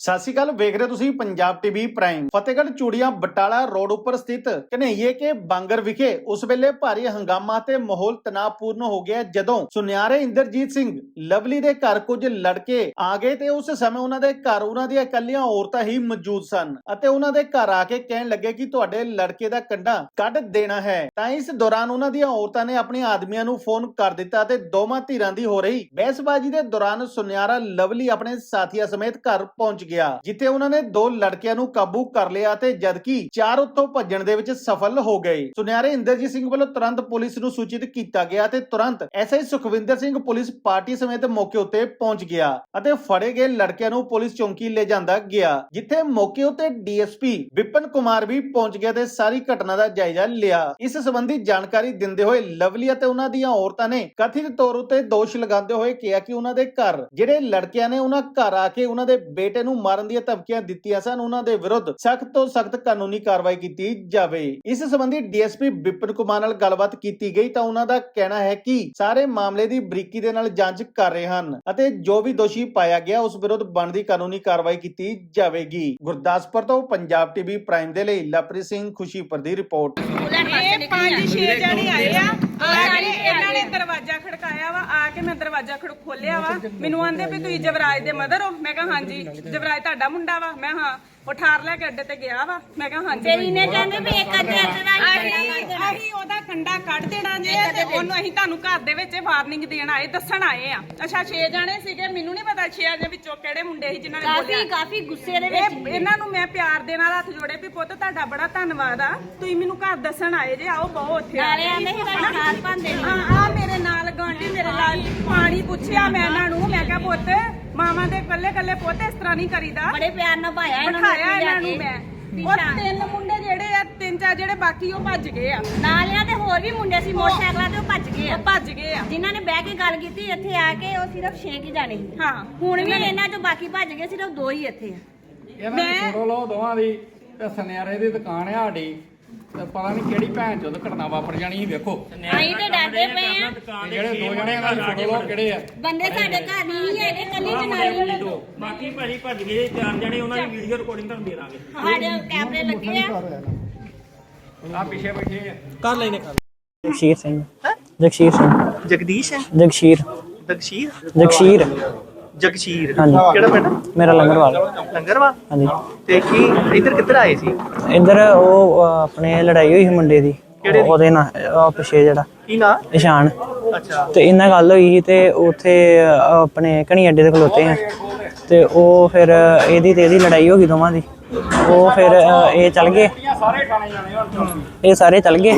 ਸਤਿ ਸ਼੍ਰੀ ਅਕਾਲ, ਵੇਖ ਰਹੇ ਹੋ ਤੁਸੀਂ Punjab TV prime Fatehgarh Churian Batala road ਉੱਪਰ ਸਥਿਤ ਕਨਈਏ ਕੇ ਬਾਂਗਰ ਵਿਖੇ ਉਸ ਵੇਲੇ ਭਾਰੀ ਹੰਗਾਮਾ ਤੇ ਮਾਹੌਲ ਤਣਾਅਪੂਰਨ ਹੋ ਗਿਆ ਜਦੋਂ ਸੁਨਿਆਰੇ ਇੰਦਰਜੀਤ ਸਿੰਘ ਲਵਲੀ ਦੇ ਘਰ ਕੁਝ ਲੜਕੇ ਆ ਗਏ ਤੇ ਉਸ ਸਮੇਂ ਉਹਨਾਂ ਦੇ ਘਰ ਉਹਨਾਂ ਦੀਆਂ ਇਕੱਲੀਆਂ ਔਰਤਾਂ ਹੀ ਮੌਜੂਦ ਸਨ ਅਤੇ ਉਹਨਾਂ ਦੇ ਘਰ ਆ ਕੇ ਕਹਿਣ ਲੱਗੇ ਕਿ ਤੁਹਾਡੇ ਲੜਕੇ ਦਾ ਕੰਡਾ ਕੱਢ ਦੇਣਾ ਹੈ। ਤਾਂ ਇਸ ਦੌਰਾਨ ਉਹਨਾਂ ਦੀਆਂ ਔਰਤਾਂ ਨੇ ਆਪਣੇ ਆਦਮੀਆਂ ਨੂੰ ਫੋਨ ਕਰ ਦਿੱਤਾ ਤੇ ਦੋਵਾਂ ਧਿਰਾਂ ਦੀ ਹੋ ਰਹੀ ਬਹਿਸਬਾਜ਼ੀ ਦੇ ਦੌਰਾਨ ਸੁਨਿਆਰਾ ਲਵਲੀ ਆਪਣੇ ਸਾਥੀਆਂ ਸਮੇਤ ਘਰ ਪਹੁੰਚ ਗਿਆ, ਜਿੱਥੇ ਉਹਨਾਂ ਨੇ ਦੋ ਲੜਕਿਆਂ ਨੂੰ ਕਾਬੂ ਕਰ ਲਿਆ ਤੇ ਜਦਕਿ ਚਾਰ ਉੱਥੋਂ ਭੱਜਣ ਦੇ ਵਿੱਚ ਸਫਲ ਹੋ ਗਏ। ਸੁਨਿਆਰੇ ਇੰਦਰਜੀਤ ਸਿੰਘ ਵੱਲੋਂ ਤੁਰੰਤ ਪੁਲਿਸ ਨੂੰ ਸੂਚਿਤ ਕੀਤਾ ਗਿਆ ਤੇ ਤੁਰੰਤ SI Sukhwinder Singh police party ਸਮੇਤ ਮੌਕੇ ਉੱਤੇ ਪਹੁੰਚ ਗਿਆ ਅਤੇ ਫੜੇ ਗਏ ਲੜਕਿਆਂ ਨੂੰ ਪੁਲਿਸ ਚੌਂਕੀ ਲੈ ਜਾਂਦਾ ਗਿਆ, ਜਿੱਥੇ ਮੌਕੇ ਉੱਤੇ ਡੀਐਸਪੀ ਵਿਪਨ ਕੁਮਾਰ ਵੀ ਪਹੁੰਚ ਗਿਆ ਤੇ ਸਾਰੀ ਘਟਨਾ ਦਾ ਜਾਇਜ਼ਾ ਲਿਆ। ਇਸ ਸੰਬੰਧੀ ਜਾਣਕਾਰੀ ਦਿੰਦੇ ਹੋਏ ਲਵਲੀ ਅਤੇ ਉਹਨਾਂ ਦੀਆਂ ਔਰਤਾਂ ਨੇ ਕਥਿਤ ਤੌਰ ਉੱਤੇ ਦੋਸ਼ ਲਗਾਉਂਦੇ ਹੋਏ ਕਿਹਾ ਕਿ ਉਹਨਾਂ ਦੇ ਘਰ, ਜਿਹੜੇ ਲੜਕਿਆਂ ਨੇ ਉਹਨਾਂ ਘਰ ਆ ਕੇ ਉਹਨਾਂ ਦੇ ਬੇਟੇ ਨੂੰ ਮਾਰਨ ਦੀਆਂ ਧਮਕੀਆਂ ਦਿੱਤੀਆਂ ਸਨ, ਉਹਨਾਂ ਦੇ ਵਿਰੁੱਧ ਸਖਤ ਤੋਂ ਸਖਤ ਕਾਨੂੰਨੀ ਕਾਰਵਾਈ ਕੀਤੀ ਜਾਵੇ। ਇਸ ਸੰਬੰਧੀ ਡੀਐਸਪੀ ਵਿਪਨ ਕੁਮਾਰ ਨਾਲ ਗੱਲਬਾਤ ਕੀਤੀ ਗਈ ਤਾਂ ਉਹਨਾਂ ਦਾ ਕਹਿਣਾ ਹੈ ਕਿ ਸਾਰੇ ਮਾਮਲੇ ਦੀ ਬਰੀਕੀ ਦੇ ਨਾਲ ਜਾਂਚ ਕਰ ਰਹੇ ਹਨ ਅਤੇ ਜੋ ਵੀ ਦੋਸ਼ੀ ਪਾਇਆ ਗਿਆ, ਉਸ ਵਿਰੁੱਧ ਬਣਦੀ ਕਾਨੂੰਨੀ ਕਾਰਵਾਈ ਕੀਤੀ ਜਾਵੇਗੀ। ਗੁਰਦਾਸਪੁਰ ਤੋਂ ਪੰਜਾਬ ਟੀਵੀ ਪ੍ਰਾਈਮ ਦੇ ਲਈ ਲਵਪ੍ਰੀਤ ਸਿੰਘ ਖੁਸ਼ੀਪੁਰ ਦੀ ਰਿਪੋਰਟ। ਇਹ ਪੰਜ ਛੇ ਜਣੇ ਆਏ ਆ ਆ ਕੇ ਇਹਨਾਂ ਨੇ ਦਰਵਾਜ਼ਾ ਖੜਕਾਇਆ ਵਾ ਆ ਕੇ ਮੈਂ ਦਰਵਾਜ਼ਾ ਖੜ ਖੋਲਿਆ ਵਾ। ਮੈਨੂੰ ਆਂਦੇ ਵੀ ਤੁਸੀਂ ਜਵਰਾਜ ਦੇ ਮਦਰ ਹੋ। ਮੈਂ ਕਿਹਾ ਹਾਂਜੀ ਜਵਰਾਜ ਤੁਹਾਡਾ ਮੁੰਡਾ ਵਾ। ਮੈਂ ਹਾਂ ਉਹ ਠਾਰ ਲੈ ਕੇ ਅੱਡੇ ਤੇ ਗਿਆ ਵਾ। ਮੈਂ ਕਿਹਾ ਹਾਂਜੀ ਤੇਰੀ ਨੇ ਕਹਿੰਦੇ ਵੀ ਇੱਕ ਅੱਧੇ ਅੱਧੇ ਦਾ ਅਸੀਂ ਉਹਦਾ ਕੰਡਾ ਕੱਢ ਦੇਣਾ ਜੇ ਤੇ ਉਹਨੂੰ ਅਸੀਂ ਤੁਹਾਨੂੰ ਘਰ ਦੇ ਵਿੱਚ ਵਾਰਨਿੰਗ ਦੇਣ ਆਏ ਦੱਸਣ ਆਏ ਆ। ਅੱਛਾ 6 ਜਣੇ ਸੀਗੇ। ਮੈਨੂੰ ਨਹੀਂ ਪਤਾ 6 ਦੇ ਵਿੱਚੋਂ ਕਿਹੜੇ ਮੁੰਡੇ ਸੀ ਜਿਨ੍ਹਾਂ ਨੇ ਕਾਫੀ ਬੋਲਿਆ। ਕਾਫੀ ਗੁੱਸੇ ਦੇ ਵਿੱਚ ਇਹ ਇਹਨਾਂ ਨੂੰ ਮੈਂ ਪਿਆਰ ਦੇ ਨਾਲ ਹੱਥ ਜੋੜੇ ਵੀ ਪੁੱਤ ਤੁਹਾਡਾ ਬੜਾ ਧੰਨਵਾਦ ਆ। ਤੁਸੀਂ ਮੈਨੂੰ ਘਰ ਦੱਸਣ ਆਏ ਜੇ। ਆਓ ਬਹੁ ਉੱਥੇ ਨਾਲੇ ਆਂਦੇ ਸੀ ਤੁਹਾਡੇ ਨਾਲ ਭਾਂਦੇ ਨੇ ਆ ਆ ਮੇਰੇ ਨਾਲ ਨਾਲ ਪਾਣੀ ਪੁੱਛਿਆ ਮੈਂ ਇਹਨਾਂ ਨੂੰ ਮੈਂ ਕਿਹਾ ਪੁੱਤ ਮਾਵਾਂ ਦੇ ਕੱਲੇ ਕੱਲੇ ਪੁੱਤ ਇਸ ਤਰ੍ਹਾਂ ਨਹੀਂ ਕਰੀਦਾ। ਬੜੇ ਪਿਆਰ ਨਾਲ ਭਾਇਆ ਇਹਨਾਂ ਨੂੰ ਬਿਠਾਇਆ ਇਹਨਾਂ ਨੂੰ। ਮੈਂ। ਉਹ ਤਿੰਨ ਮੁੰਡੇ ਜਿਹੜੇ ਆ ਤਿੰਨ ਚਾਰ ਜਿਹੜੇ ਬਾਕੀ ਉਹ ਭੱਜ ਗਏ ਆ। ਨਾਲ ਇਹਨਾਂ ਦੇ ਹੋਰ ਵੀ ਮੁੰਡੇ ਸੀ ਮੋਟਰਸਾਈਕਲਾਂ ਤੇ ਉਹ ਭੱਜ ਗਏ ਆ। ਉਹ ਭੱਜ ਗਏ ਆ। ਜਿਨ੍ਹਾਂ ਨੇ ਬਹਿ ਕੇ ਗੱਲ ਕੀਤੀ ਇੱਥੇ ਆ ਕੇ ਉਹ ਸਿਰਫ 6 ਹੀ ਜਾਣੇ ਸੀ। ਹਾਂ ਹੁਣ ਵੀ ਇਹਨਾਂ ਚੋਂ ਬਾਕੀ ਭੱਜ ਗਏ ਸਿਰਫ ਦੋ ਹੀ ਇੱਥੇ ਆ। ਇਹਨਾਂ ਦੀ ਫੋਟੋ ਲਓ ਦੋਵਾਂ ਦੀ ਤੇ ਸੁਨਿਆਰੇ ਦੀ ਦੁਕਾਨ ਆ ਸਾਡੀ। ਤੇ ਪਤਾ ਨਹੀਂ ਕਿਹੜੀ ਭੈਣ ਚੋਦ ਘਟਨਾ ਵਾਪਰ ਜਾਣੀ ਸੀ ਵੇਖੋ। ਅਸੀਂ ਤੇ ਡਰਦੇ ਪਏ ਆ। ਤੇ ਜਿਹੜੇ ਦੋ ਜਣੇ ਇਹਨਾਂ ਦੀ ਫੋਟੋ ਕਿਹੜੇ ਆ? ਬੰਦੇ ਸਾਡੇ ਘਰ ਨਹੀਂ ਹੈਗੇ ਕੱਲੀ ਜਨਾਨੀ ਨੇ ਬਾਕੀ ਭਾਜੀ ਭੱਜ ਗਏ ਚਾਰ ਜਣੇ ਉਹਨਾਂ ਦੀ ਵੀਡੀਓ ਰਿਕਾਰਡਿੰਗ ਤੁਹਾਨੂੰ ਦੇ ਦਾਂਗੇ। ਸਾਡੇ ਕੈਮਰੇ ਲੱਗੇ ਆ। ਆ ਪਿੱਛੇ ਬੈਠੇ ਆ। ਕਰ ਲੈਨੇ ਕਰ ਜਗਸ਼ੀਰ ਸਿੰਘ। ਜਗਸ਼ੀਰ ਸਿੰਘ। ਜਗਦੀਸ਼ ਹੈ? ਜਗਸ਼ੀਰ। ਦਕਸ਼ੀਰ ਜਗਸ਼ੀਰ। ਜਗਸ਼ੀਰ। ਹਾਂਜੀ। ਕਿਹੜਾ ਪਿੰਡ? ਮੇਰਾ ਲੰਗਰਵਾਲ। ਲੰਗਰਵਾ ਹਾਂਜੀ। ਤੇ ਕੀ ਇੱਧਰ ਕਿੱਧਰ ਆਏ ਸੀ? ਇੱਧਰ ਉਹ ਅਹ, ਆਪਣੇ ਲੜਾਈ ਹੋਈ ਸੀ ਮੁੰਡੇ ਦੀ। ਉਹਦੇ ਨਾਲ ਉਹ ਪਿਛੇ ਜਿਹੜਾ। ਕੀ ਨਾਂ? ਇਸ਼ਾਨ ਅੱਛਾ। ਤੇ ਇਹਨਾਂ ਗੱਲ ਹੋਈ ਸੀ ਤੇ ਉੱਥੇ ਅਹ, ਆਪਣੇ ਕਣੀ ਅੱਡੇ ਤੇ ਖਲੋਤੇ ਆ। ਤੇ ਉਹ ਫਿਰ ਇਹਦੀ ਤੇ ਇਹਦੀ ਲੜਾਈ ਹੋ ਗਈ ਦੋਵਾਂ ਦੀ। ਉਹ ਫਿਰ ਅਹ, ਇਹ ਚੱਲ ਗਏ। ਇਹ ਸਾਰੇ ਚੱਲ ਗਏ।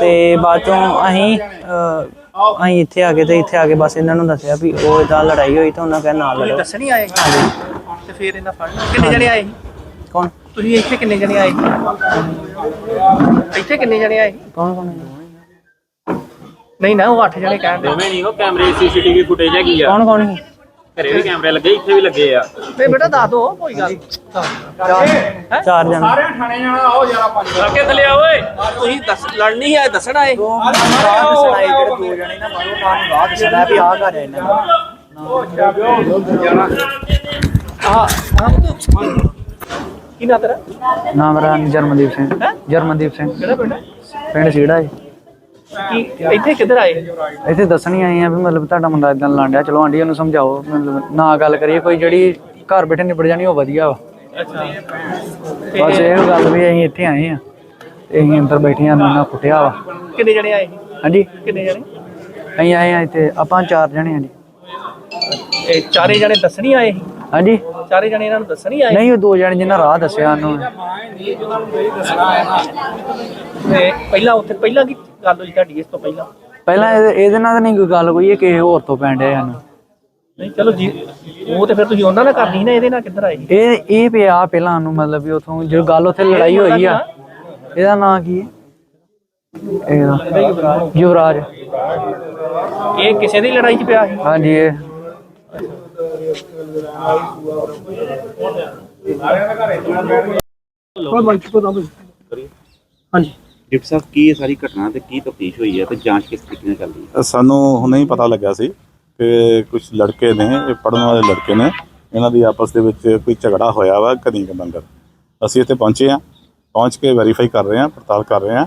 ਤੇ ਬਾਅਦ ਚੋਂ ਅਸੀਂ ਅਹ, ਅਸੀਂ ਇੱਥੇ ਆ ਗਏ ਤੇ ਇੱਥੇ ਆ ਕੇ ਬਸ ਇਹਨਾਂ ਨੂੰ ਦੱਸਿਆ ਵੀ ਉਹ ਇਦਾਂ ਲੜਾਈ ਹੋਈ ਤਾਂ ਉਹਨਾਂ ਕਹਿੰਦਾ ਨਾਲ ਲੜੋ ਦੱਸ ਨਹੀਂ ਆਏ ਤੇ ਫਿਰ ਇਹਨਾਂ ਫੜ ਲਿਆ ਕਿੰਨੇ ਜਣੇ ਆਏ ਸੀ ਕੌਣ ਤੁਸੀਂ ਇੱਥੇ ਕਿੰਨੇ ਜਣੇ ਆਏ ਇੱਥੇ ਕਿੰਨੇ ਜਣੇ ਆਏ ਕੌਣ ਕੌਣ ਹੈ? ਨਹੀਂ ਨਾ ਉਹ 8 ਜਣੇ ਕਹਿੰਦੇ ਦੋਵੇਂ ਨਹੀਂ ਉਹ ਕੈਮਰੇ ਸੀਸੀਟੀਵੀ ਫੁਟੇਜ ਹੈਗੀ ਆ ਕੌਣ ਕੌਣ ਸੀ ਘਰੇ ਵੀ ਕੈਮਰੇ ਲੱਗੇ ਇੱਥੇ ਵੀ ਲੱਗੇ ਆ ਨਹੀਂ ਬੇਟਾ ਦੱਸ ਦੋ ਕੋਈ ਗੱਲ ਹੈ ਚਾਰ ਜਣੇ ਸਾਰਿਆਂ ਥਾਣੇ ਜਾਣਾ ਆਓ ਜਰਾ ਪੰਜ ਆ ਹੈ ਕੀ ਨਾ ਤੇਰਾ? ਨਾਮ ਮੇਰਾ ਜਰਮਨਦੀਪ ਸਿੰਘ। ਜਰਮਨਦੀਪ ਸਿੰਘ। ਕਿਹੜਾ ਪਿੰਡ ਪਿੰਡ ਸੀੜਾ ਹੈ। ਕੀ ਇੱਥੇ ਕਿੱਧਰ ਆਏ? ਇੱਥੇ ਦੱਸਣੀ ਆਏ ਆ ਵੀ ਮਤਲਬ ਤੁਹਾਡਾ ਮੁੰਡਾ ਇਦਾਂ ਲਾਂਡਿਆ। ਚਲੋ ਆਂਟੀ ਨੂੰ ਸਮਝਾਓ। ਮਤਲਬ ਨਾ ਗੱਲ ਕਰੀਏ ਕੋਈ ਜਿਹੜੀ ਘਰ ਬੈਠੇ ਨਿਬੜ ਜਾਣੀ ਉਹ ਵਧੀਆ ਵਾ। ਅੱਛਾ। ਬਸ ਇਹ ਗੱਲ ਵੀ ਅਸੀਂ ਇੱਥੇ ਆਏ ਆ। ਤੇ ਅਸੀਂ ਅੰਦਰ ਬੈਠੇ ਆ ਨਾ ਕੁੱਟਿਆ ਵਾ। ਕਿੰਨੇ ਜਣੇ ਆਏ? ਹਾਂਜੀ। ਕਿੰਨੇ ਜਣੇ? ਅਸੀਂ ਆਏ ਆ ਇੱਥੇ ਆਪਾਂ ਚਾਰ ਜਣੇ ਆ ਜੀ। ਇਹ ਚਾਰੇ ਜਣੇ ਦੱਸਣੀ ਆਏ ਸੀ? ਹਾਂਜੀ। ਚਾਰੇ ਜਣੇ ਇਹਨਾਂ ਨੂੰ ਦੱਸਣੀ ਆਏ ਨਹੀਂ ਉਹ ਦੋ ਜਣੇ ਜਿਨ੍ਹਾਂ ਰਾਹ ਦੱਸਿਆ ਉਹਨੂੰ। ਤੇ ਪਹਿਲਾਂ ਉੱਥੇ ਪਹਿਲਾਂ ਕੀ ਗੱਲ ਹੋਈ ਤੁਹਾਡੀ ਇਸ ਤੋਂ ਪਹਿਲਾਂ? ਪਹਿਲਾਂ ਇਹਦੇ ਇਹਦੇ ਨਾਲ ਤਾਂ ਨਹੀਂ ਕੋਈ ਗੱਲ ਕੋਈ ਇਹ ਕਿਸੇ ਹੋਰ ਤੋਂ ਪੈਣ ਡਿਆ ਸਾਨੂੰ। ਨਹੀਂ ਚਲੋ ਜੀ ਉਹ ਤੇ ਫਿਰ ਤੁਸੀਂ ਉਹਨਾਂ ਨਾਲ ਕਰਨੀ ਸੀ ਨਾ ਇਹਦੇ ਨਾਲ ਕਿੱਧਰ ਆਏ ਇਹ ਇਹ ਪਿਆ ਪਹਿਲਾਂ ਨੂੰ ਮਤਲਬ ਵੀ ਉਥੋਂ ਜੋ ਗੱਲ ਉੱਥੇ ਲੜਾਈ ਹੋਈ ਆ। ਇਹਦਾ ਨਾਂ ਕੀ ਹੈ? ਇਹਦਾ ਯੁਵਰਾਜ। ਇਹ ਕਿਸੇ ਦੀ ਲੜਾਈ 'ਚ ਪਿਆ ਸੀ? ਹਾਂਜੀ ਇਹ। ਡਿਪਟੀ ਸਾਹਿਬ ਕੀ ਇਹ ਸਾਰੀ ਘਟਨਾ ਤੇ ਕੀ ਤਫਤੀਸ਼ ਹੋਈ ਹੈ ਤੇ ਜਾਂਚ ਕਿਸ ਤਰੀਕੇ ਨਾਲ ਚੱਲ ਰਹੀ ਹੈ? ਸਾਨੂੰ ਹੁਣੇ ਹੀ ਪਤਾ ਲੱਗਾ ਸੀ ਕਿ ਕੁਝ ਲੜਕੇ ਨੇ ਇਹ ਪੜਨ ਵਾਲੇ ਲੜਕੇ ਨੇ ਇਹਨਾਂ ਦੀ ਆਪਸ ਦੇ ਵਿੱਚ ਕੋਈ ਝਗੜਾ ਹੋਇਆ ਵਾ ਕਦੀ ਬੰਗਰ ਅਸੀਂ ਇੱਥੇ ਪਹੁੰਚੇ ਆ ਪਹੁੰਚ ਕੇ ਵੈਰੀਫਾਈ ਕਰ ਰਹੇ ਆ ਪੜਤਾਲ ਕਰ ਰਹੇ ਆ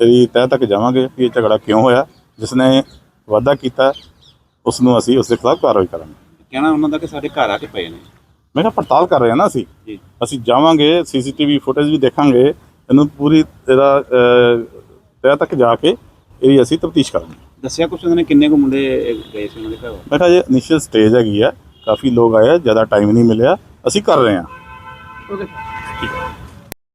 ਤੇਰੀ ਤਹਿ ਤੱਕ ਜਾਵਾਂਗੇ ਕਿ ਇਹ ਝਗੜਾ ਕਿਉਂ ਹੋਇਆ ਜਿਸ ਨੇ ਵਾਅਦਾ ਕੀਤਾ ਉਸ ਨੂੰ ਅਸੀਂ ਉਸ ਦੇ ਖਿਲਾਫ ਕਾਰਵਾਈ ਕਰਾਂਗੇ। ਕਹਿਣਾ ਉਹਨਾਂ ਦਾ ਕਿ ਸਾਡੇ ਘਰ ਆ ਕੇ ਪਏ ਨੇ। ਮੈਂ ਕਿਹਾ ਪੜਤਾਲ ਕਰ ਰਹੇ ਆ ਨਾ ਅਸੀਂ। ਜੀ। ਅਸੀਂ ਜਾਵਾਂਗੇ ਸੀਸੀਟੀਵੀ ਫੁਟੇਜ ਵੀ ਦੇਖਾਂਗੇ ਇਹਨੂੰ ਪੂਰੀ ਇਹਦਾ ਅਹ, ਤਹਿ ਤੱਕ ਜਾ ਕੇ ਇਹਦੀ ਅਸੀਂ ਤਫਤੀਸ਼ ਕਰਾਂਗੇ। ਦੱਸਿਆ ਕੁਛ ਉਹਨਾਂ ਨੇ ਕਿੰਨੇ ਕੁ ਮੁੰਡੇ ਗਏ ਸੀ ਉਹਨਾਂ ਦੇ ਘਰ? ਮੈਂ ਕਿਹਾ ਜੇ ਇਨੀਸ਼ੀਅਲ ਸਟੇਜ ਹੈਗੀ ਆ ਕਾਫੀ ਲੋਕ ਆਏ ਆ ਜ਼ਿਆਦਾ ਟਾਈਮ ਨਹੀਂ ਮਿਲਿਆ ਅਸੀਂ ਕਰ ਰਹੇ ਹਾਂ ਹੈ।